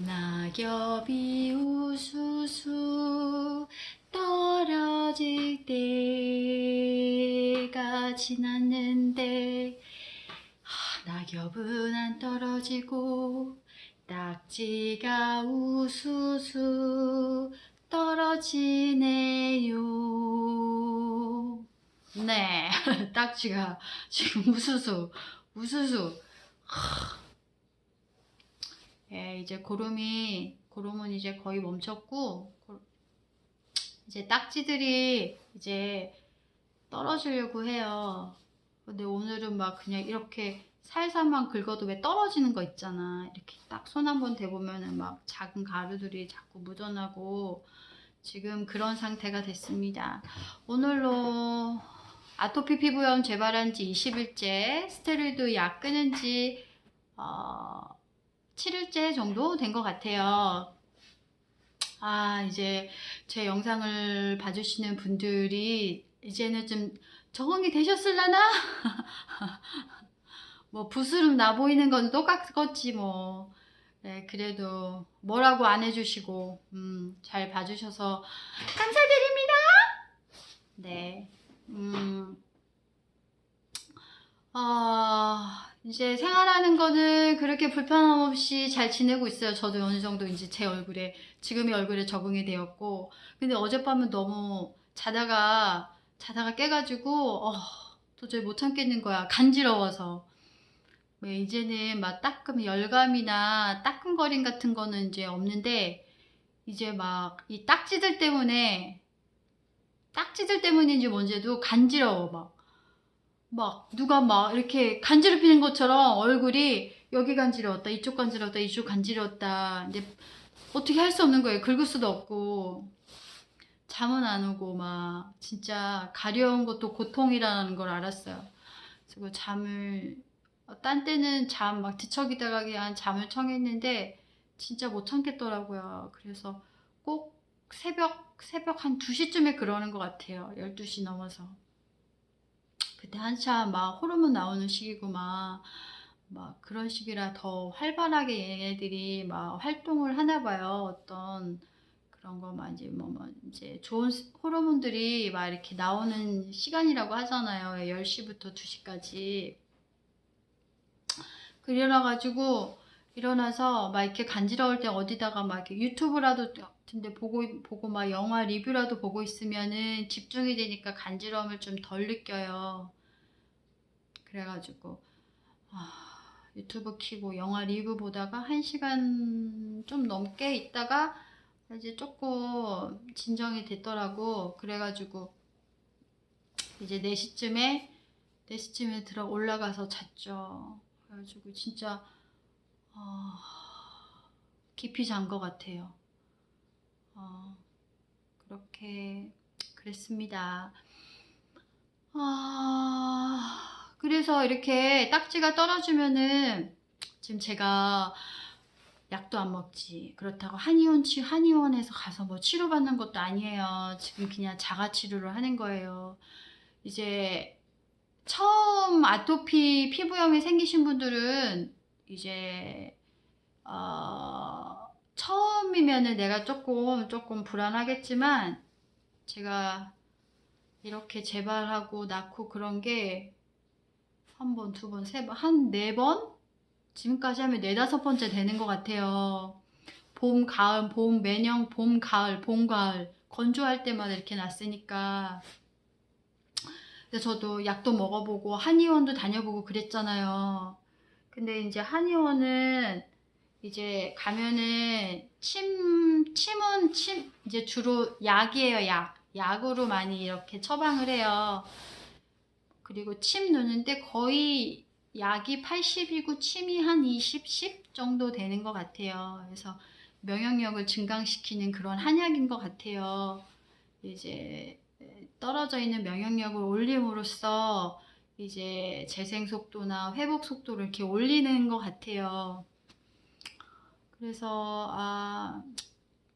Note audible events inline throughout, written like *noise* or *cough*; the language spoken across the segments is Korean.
낙엽이 우수수 떨어질 때가 지났는데 하, 낙엽은 안 떨어지고 딱지가 우수수 떨어지네요. 네, *laughs* 딱지가 지금 우수수, 우수수. 하. 예, 이제 고름이, 고름은 이제 거의 멈췄고, 고- 이제 딱지들이 이제 떨어지려고 해요. 근데 오늘은 막 그냥 이렇게 살살만 긁어도 왜 떨어지는 거 있잖아. 이렇게 딱 손 한 번 대보면은 막 작은 가루들이 자꾸 묻어나고 지금 그런 상태가 됐습니다. 오늘로 아토피 피부염 재발한 지 20일째, 스테로이드 약 끊은 지 어, 7일째 정도 된 것 같아요. 아, 이제 제 영상을 봐주시는 분들이 이제는 좀 적응이 되셨을라나? *laughs* 뭐 부스름 나 보이는 건 똑같겠지 뭐. 네, 그래도 뭐라고 안 해주시고 음, 잘 봐주셔서 감사드립니다. 네, 음, 아 이제 생활하는 거는 그렇게 불편함 없이 잘 지내고 있어요. 저도 어느 정도 이제 제 얼굴에 지금의 얼굴에 적응이 되었고, 근데 어젯밤은 너무 자다가 자다가 깨가지고 어, 도저히 못 참겠는 거야. 간지러워서. 왜 이제는 막 따끔 열감이나 따끔거림 같은 거는 이제 없는데 이제 막 이 딱지들 때문에 딱지들 때문인지 뭔지도 간지러워 막. 막 누가 막 이렇게 간지럽히는 것처럼 얼굴이 여기 간지러웠다 이쪽 간지러웠다 이쪽 간지러웠다 근데 어떻게 할 수 없는 거예요 긁을 수도 없고 잠은 안 오고 막 진짜 가려운 것도 고통이라는 걸 알았어요 그리고 잠을 어, 딴 때는 잠 막 뒤척이다가 그냥 잠을 청했는데 진짜 못 참겠더라고요. 그래서 꼭 새벽 새벽 한 2시쯤에 그러는 것 같아요. 12시 넘어서. 그때 한참 막 호르몬 나오는 시기고 막, 막 그런 시기라 더 활발하게 얘네들이 막 활동을 하나 봐요. 어떤 그런 거 막 이제 뭐, 뭐 이제 좋은 스- 호르몬들이 막 이렇게 나오는 시간이라고 하잖아요. 10시부터 2시까지. 그 일어나가지고 일어나서 막 이렇게 간지러울 때 어디다가 막 유튜브라도 같은데 보고 보고 막 영화 리뷰라도 보고 있으면은 집중이 되니까 간지러움을 좀 덜 느껴요. 그래가지고 아, 유튜브 키고 영화 리뷰 보다가 한 시간 좀 넘게 있다가 이제 조금 진정이 됐더라고. 그래가지고 이제 4시쯤에 4시쯤에 들어 올라가서 잤죠. 그래가지고 진짜 어, 깊이 잔 것 같아요. 어, 그렇게 그랬습니다. 아, 그래서 이렇게 딱지가 떨어지면은 지금 제가 약도 안 먹지. 그렇다고 한의원 치 한의원에서 가서 뭐 치료받는 것도 아니에요. 지금 그냥 자가 치료를 하는 거예요. 이제 처음 아토피 피부염이 생기신 분들은 이제 어, 처음이면은 내가 조금 조금 불안하겠지만 제가 이렇게 재발하고 낳고 그런 게 한 번, 두 번, 세 번, 한 네 번? 지금까지 하면 네다섯 번째 되는 것 같아요. 봄, 가을, 봄, 매년 봄, 가을, 봄, 가을. 건조할 때마다 이렇게 났으니까. 근데 저도 약도 먹어보고 한의원도 다녀보고 그랬잖아요. 근데 이제 한의원은 이제 가면은 침, 침은 침, 이제 주로 약이에요, 약. 약으로 많이 이렇게 처방을 해요. 그리고 침 놓는데 거의 약이 80이고 침이 한 20, 10 정도 되는 것 같아요. 그래서 면역력을 증강시키는 그런 한약인 것 같아요. 이제 떨어져 있는 면역력을 올림으로써 이제 재생 속도나 회복 속도를 이렇게 올리는 것 같아요. 그래서 아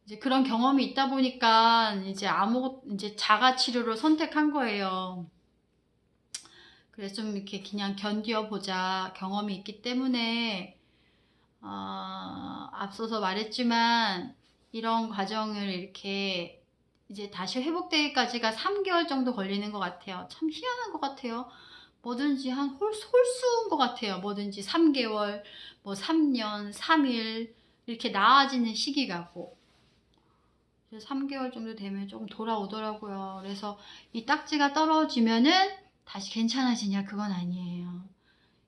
이제 그런 경험이 있다 보니까 이제 아무것 이제 자가 치료를 선택한 거예요. 그래서 좀 이렇게 그냥 견뎌 보자 경험이 있기 때문에 아, 앞서서 말했지만 이런 과정을 이렇게 이제 다시 회복되기까지가 3개월 정도 걸리는 것 같아요. 참 희한한 것 같아요. 뭐든지 한 홀, 홀수인 것 같아요. 뭐든지 3개월, 뭐 3년, 3일 이렇게 나아지는 시기가고 3개월 정도 되면 조금 돌아오더라고요. 그래서 이 딱지가 떨어지면은 다시 괜찮아지냐 그건 아니에요.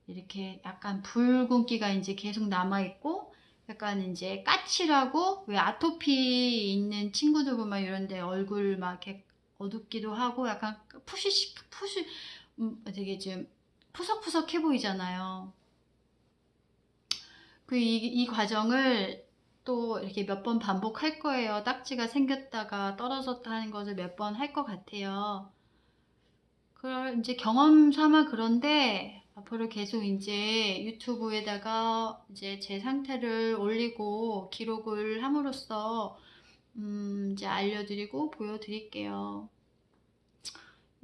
이렇게 약간 붉은기가 이제 계속 남아 있고 약간 이제 까칠하고 왜 아토피 있는 친구들 보면 이런데 얼굴 막 이렇게 어둡기도 하고 약간 푸시 푸시 음, 되게 좀 푸석푸석해 보이잖아요. 그 이 이 과정을 또 이렇게 몇 번 반복할 거예요. 딱지가 생겼다가 떨어졌다 하는 것을 몇 번 할 것 같아요. 그럴 이제 경험 삼아 그런데 앞으로 계속 이제 유튜브에다가 이제 제 상태를 올리고 기록을 함으로써 음 이제 알려드리고 보여드릴게요.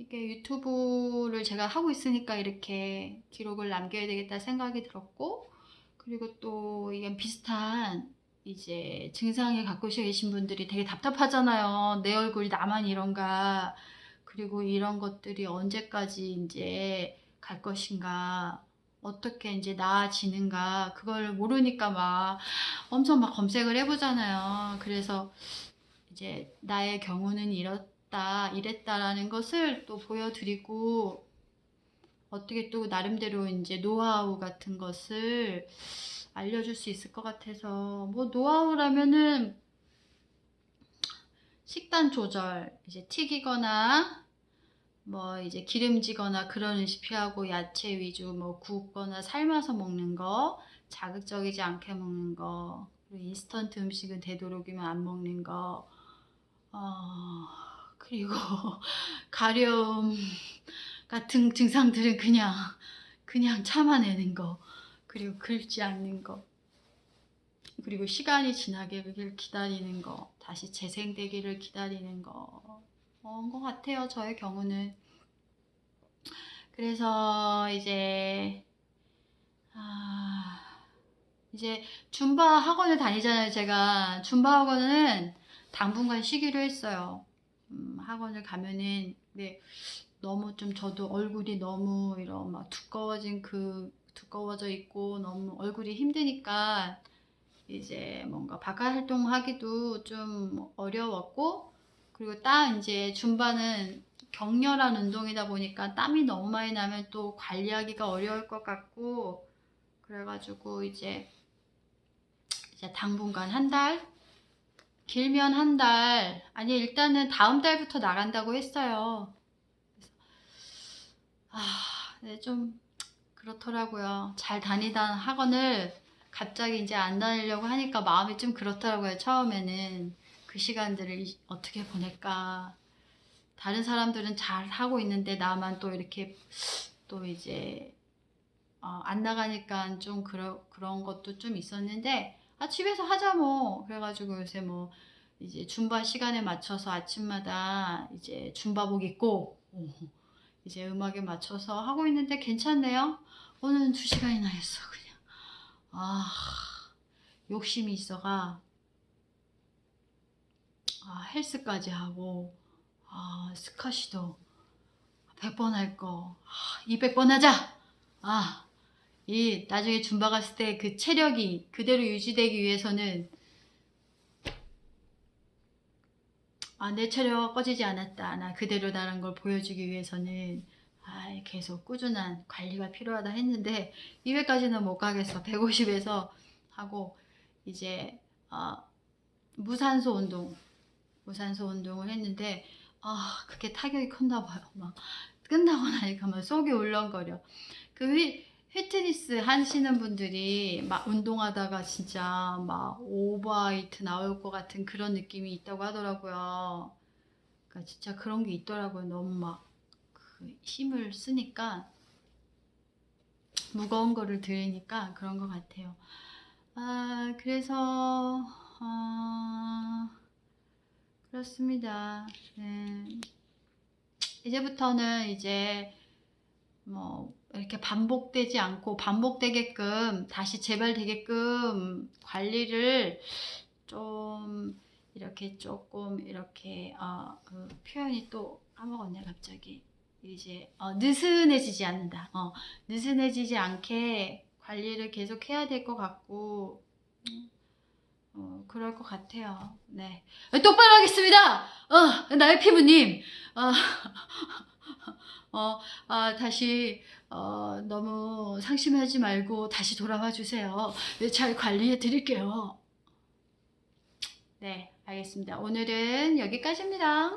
이게 유튜브를 제가 하고 있으니까 이렇게 기록을 남겨야 되겠다 생각이 들었고 그리고 또 이게 비슷한 이제 증상을 갖고 계신 분들이 되게 답답하잖아요. 내 얼굴이 나만 이런가. 그리고 이런 것들이 언제까지 이제 갈 것인가. 어떻게 이제 나아지는가. 그걸 모르니까 막 엄청 막 검색을 해보잖아요. 그래서 이제 나의 경우는 이렇 다, 이랬다라는 것을 또 보여드리고 어떻게 또 나름대로 이제 노하우 같은 것을 알려줄 수 있을 것 같아서 뭐 노하우라면은 식단 조절 이제 튀기거나 뭐 이제 기름지거나 그런 음식 피하고 야채 위주 뭐 굽거나 삶아서 먹는 거 자극적이지 않게 먹는 거 인스턴트 음식은 되도록이면 안 먹는 거. 어, 그리고 *laughs* 가려움 같은 증상들은 그냥 그냥 참아내는 거 그리고 긁지 않는 거 그리고 시간이 지나기를 기다리는 거 다시 재생되기를 기다리는 거 그런 것 같아요 저의 경우는. 그래서 이제 아 이제 줌바 학원을 다니잖아요 제가. 줌바 학원은 당분간 쉬기로 했어요 음, 학원을 가면은 네, 너무 좀 저도 얼굴이 너무 이런 막 두꺼워진 그 두꺼워져 있고 너무 얼굴이 힘드니까 이제 뭔가 바깥 활동하기도 좀 어려웠고 그리고 딱 이제 줌바는 격렬한 운동이다 보니까 땀이 너무 많이 나면 또 관리하기가 어려울 것 같고 그래가지고 이제 이제 당분간 한 달 길면 한 달 아니 일단은 다음 달부터 나간다고 했어요. 아, 네, 좀 그렇더라고요. 잘 다니던 학원을 갑자기 이제 안 다니려고 하니까 마음이 좀 그렇더라고요. 처음에는 그 시간들을 이- 어떻게 보낼까. 다른 사람들은 잘 하고 있는데 나만 또 이렇게 또 이제 어, 안 나가니까 좀 그러, 그런 것도 좀 있었는데 아 집에서 하자 뭐 그래가지고 요새 뭐 이제 줌바 시간에 맞춰서 아침마다 이제 줌바복 입고 오, 이제 음악에 맞춰서 하고 있는데 괜찮네요. 오늘은 두 시간이나 했어 그냥. 아 욕심이 있어가 아 헬스까지 하고 아 스카시도 100번 할 거, 아, 200번 하자! 아, 이, 나중에 줌바 갔을 때 그 체력이 그대로 유지되기 위해서는, 아, 내 체력 꺼지지 않았다. 나 그대로다라는 걸 보여주기 위해서는, 아, 계속 꾸준한 관리가 필요하다 했는데, 200까지는 못 가겠어. *laughs* 150에서 하고, 이제, 아, 무산소 운동, 무산소 운동을 했는데, 아, 그게 타격이 컸나 봐요. 막, 끝나고 나니까 막 속이 울렁거려. 그 휘, 휘트니스 하시는 분들이 막 운동하다가 진짜 막 오버하이트 나올 것 같은 그런 느낌이 있다고 하더라고요. 그러니까 진짜 그런 게 있더라고요. 너무 막 그 힘을 쓰니까 무거운 거를 들으니까 그런 것 같아요. 아, 그래서, 아, 그렇습니다. 네. 이제부터는 이제 뭐 이렇게 반복되지 않고 반복되게끔 다시 재발되게끔 관리를 좀 이렇게 조금 이렇게 어, 그 표현이 또 까먹었네 갑자기 이제 어, 느슨해지지 않는다. 어, 느슨해지지 않게 관리를 계속 해야 될 것 같고 음, 어, 그럴 것 같아요. 네. 똑바로 하겠습니다. 어, 나의 피부님. 어, *laughs* 어, 아, 다시, 어, 너무 상심하지 말고 다시 돌아와 주세요. 네, 잘 관리해 드릴게요. 네, 알겠습니다. 오늘은 여기까지입니다.